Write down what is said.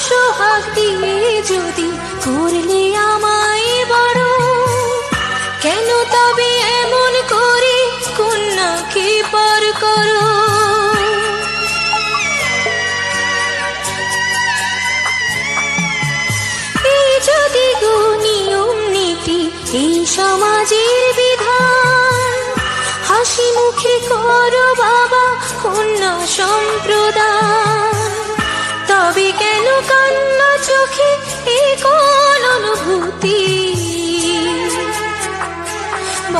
সোহাগ দিয়ে যদি করলে আমায় বড়? কেন তবে এমন করে কন্যাকে পর করো? এই যদি নিয়ম নীতি সমাজের বিধান, হাসি মুখে করো বাবা কন্যা সম্প্রদান।